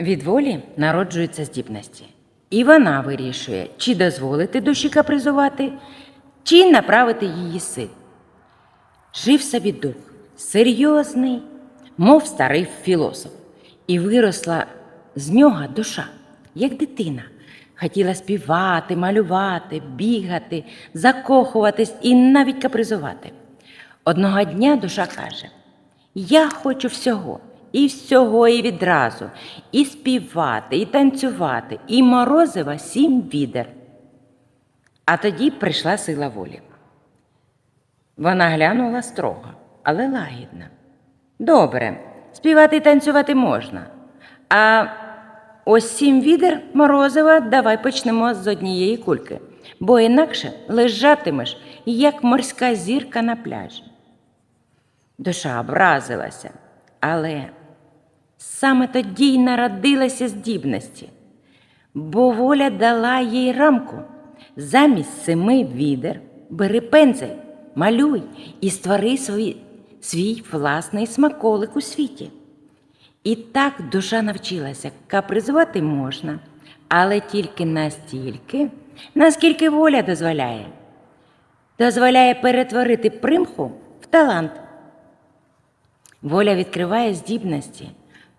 Від волі народжуються здібності, і вона вирішує, чи дозволити душі капризувати, чи направити її сил. Жив собі дух, серйозний, мов старий філософ, і виросла з нього душа, як дитина. Хотіла співати, малювати, бігати, закохуватись і навіть капризувати. Одного дня душа каже: Я хочу всього, і всього, і відразу, і співати, і танцювати, і морозива сім відер. А тоді прийшла сила волі. Вона глянула строго, але лагідно. Добре, співати і танцювати можна. А ось сім відер морозива давай почнемо з однієї кульки, бо інакше лежатимеш, як морська зірка на пляжі. Душа образилася, але саме тоді й народилася здібності, бо воля дала їй рамку. Замість семи відер бери пензель, малюй і створи свій, свій власний смаколик у світі. І так душа навчилася капризувати можна, але тільки настільки, наскільки воля дозволяє. Дозволяє перетворити примху в талант. Воля відкриває здібності,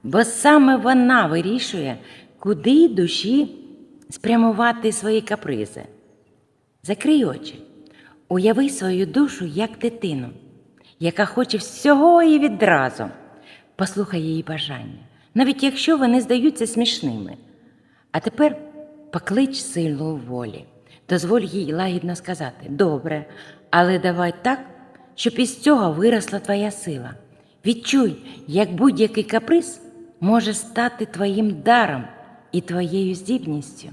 бо саме вона вирішує, куди душі спрямувати свої капризи. Закрий очі, уяви свою душу як дитину, яка хоче всього і відразу. Послухай її бажання, навіть якщо вони здаються смішними. А тепер поклич силу волі, дозволь їй лагідно сказати: Добре, але давай так, щоб із цього виросла твоя сила. Відчуй, як будь-який каприз може стати твоїм даром і твоєю здібністю.